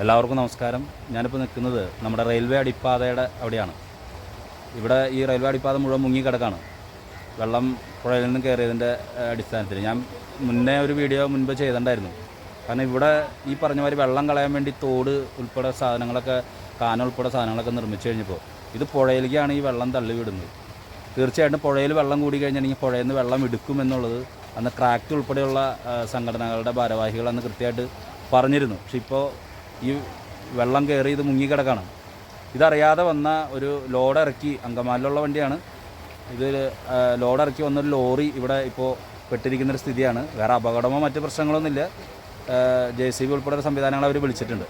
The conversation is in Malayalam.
എല്ലാവർക്കും നമസ്കാരം. ഞാനിപ്പോൾ നിൽക്കുന്നത് നമ്മുടെ റെയിൽവേ അടിപ്പാതയുടെ അവിടെയാണ്. ഇവിടെ ഈ റെയിൽവേ അടിപ്പാത മുഴുവൻ മുങ്ങിക്കിടക്കാണ് വെള്ളം പുഴയിൽ നിന്ന് കയറിയതിന്റെ അടിസ്ഥാനത്തിൽ. ഞാൻ മുന്നേ ഒരു വീഡിയോ മുൻപ് ചെയ്തിട്ടുണ്ടായിരുന്നു. കാരണം ഇവിടെ ഈ പറഞ്ഞ മാതിരി വെള്ളം കളയാൻ വേണ്ടി തോട് ഉൾപ്പെടെ സാധനങ്ങളൊക്കെ കാന ഉൾപ്പെടെ സാധനങ്ങളൊക്കെ നിർമ്മിച്ചു കഴിഞ്ഞപ്പോൾ ഇത് പുഴയിലേക്കാണ് ഈ വെള്ളം തള്ളി വിടുന്നത് തീർച്ചയായിട്ടും പുഴയിൽ വെള്ളം കൂടി കഴിഞ്ഞിട്ടുണ്ടെങ്കിൽ പുഴയിൽ നിന്ന് വെള്ളം എടുക്കും എന്നുള്ളത് അന്ന് ക്രാക്ട് ഉൾപ്പെടെയുള്ള സംഘടനകളുടെ ഭാരവാഹികൾ അന്ന് കൃത്യമായിട്ട് പറഞ്ഞിരുന്നു. പക്ഷെ ഇപ്പോൾ ഈ വെള്ളം കയറി ഇത് മുങ്ങിക്കിടക്കാണ്. ഇതറിയാതെ വന്ന ഒരു ലോഡ് ഇറക്കി അങ്കമാലിലുള്ള വണ്ടിയാണ്. ഇത് ലോഡ് ഇറക്കി വന്നൊരു ലോറി ഇവിടെ ഇപ്പോൾ പെട്ടിരിക്കുന്നൊരു സ്ഥിതിയാണ്. വേറെ അപകടമോ മറ്റ് പ്രശ്നങ്ങളൊന്നുമില്ല. ജെ സി ബി ഉൾപ്പെടെ സംവിധാനങ്ങൾ അവർ വിളിച്ചിട്ടുണ്ട്.